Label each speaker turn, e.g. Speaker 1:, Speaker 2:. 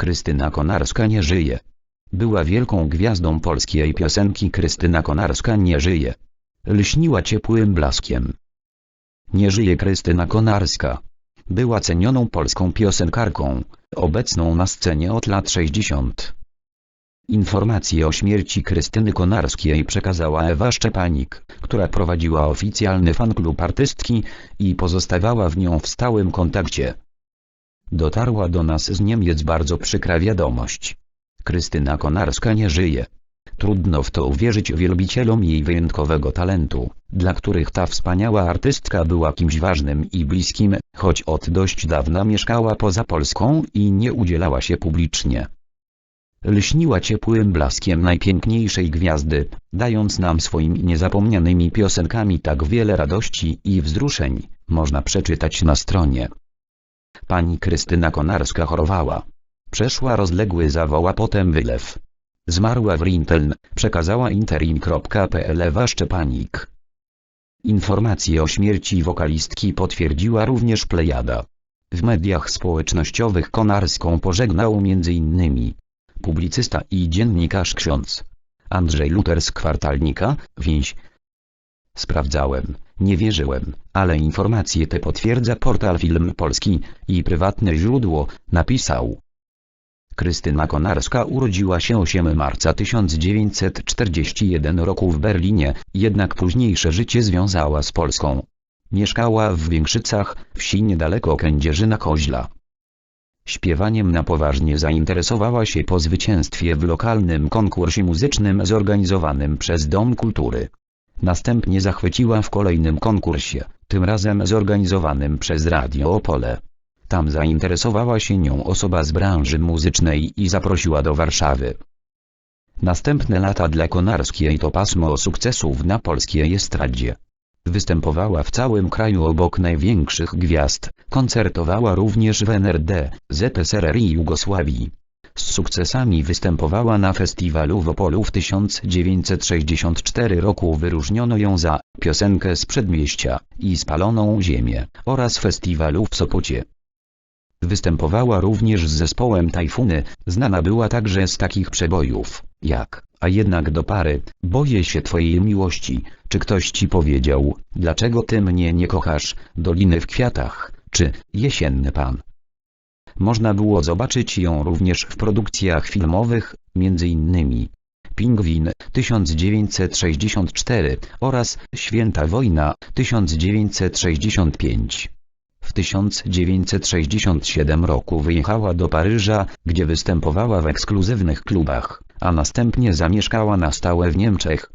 Speaker 1: Krystyna Konarska nie żyje. Była wielką gwiazdą polskiej piosenki Krystyna Konarska nie żyje. Lśniła ciepłym blaskiem. Nie żyje Krystyna Konarska. Była cenioną polską piosenkarką, obecną na scenie od lat 60. Informację o śmierci Krystyny Konarskiej przekazała Ewa Szczepanik, która prowadziła oficjalny fanklub artystki i pozostawała w nią w stałym kontakcie. Dotarła do nas z Niemiec bardzo przykra wiadomość. Krystyna Konarska nie żyje. Trudno w to uwierzyć wielbicielom jej wyjątkowego talentu, dla których ta wspaniała artystka była kimś ważnym i bliskim, choć od dość dawna mieszkała poza Polską i nie udzielała się publicznie. Lśniła ciepłym blaskiem najpiękniejszej gwiazdy, dając nam swoimi niezapomnianymi piosenkami tak wiele radości i wzruszeń, można przeczytać na stronie. Pani Krystyna Konarska chorowała. Przeszła rozległy zawał a potem wylew. Zmarła w Rinteln, przekazała interim.pl Ewa Szczepanik. Informację o śmierci wokalistki potwierdziła również Plejada. W mediach społecznościowych Konarską pożegnał m.in. publicysta i dziennikarz ksiądz Andrzej Luter z kwartalnika, Więź. Sprawdzałem, nie wierzyłem, ale informacje te potwierdza portal Film Polski i prywatne źródło, napisał. Krystyna Konarska urodziła się 8 marca 1941 roku w Berlinie, jednak późniejsze życie związała z Polską. Mieszkała w Większycach, wsi niedaleko Kędzierzyna Koźla. Śpiewaniem na poważnie zainteresowała się po zwycięstwie w lokalnym konkursie muzycznym zorganizowanym przez Dom Kultury. Następnie zachwyciła w kolejnym konkursie, tym razem zorganizowanym przez Radio Opole. Tam zainteresowała się nią osoba z branży muzycznej i zaprosiła do Warszawy. Następne lata dla Konarskiej to pasmo sukcesów na polskiej estradzie. Występowała w całym kraju obok największych gwiazd, koncertowała również w NRD, ZSRR i Jugosławii. Z sukcesami występowała na festiwalu w Opolu w 1964 roku. Wyróżniono ją za piosenkę z przedmieścia i spaloną ziemię oraz festiwalu w Sopocie. Występowała również z zespołem Tajfuny, znana była także z takich przebojów, jak, a jednak do pary, boję się twojej miłości, czy ktoś ci powiedział, dlaczego ty mnie nie kochasz, doliny w kwiatach, czy, jesienny pan. Można było zobaczyć ją również w produkcjach filmowych, m.in. Pingwin 1964 oraz Święta Wojna 1965. W 1967 roku wyjechała do Paryża, gdzie występowała w ekskluzywnych klubach, a następnie zamieszkała na stałe w Niemczech,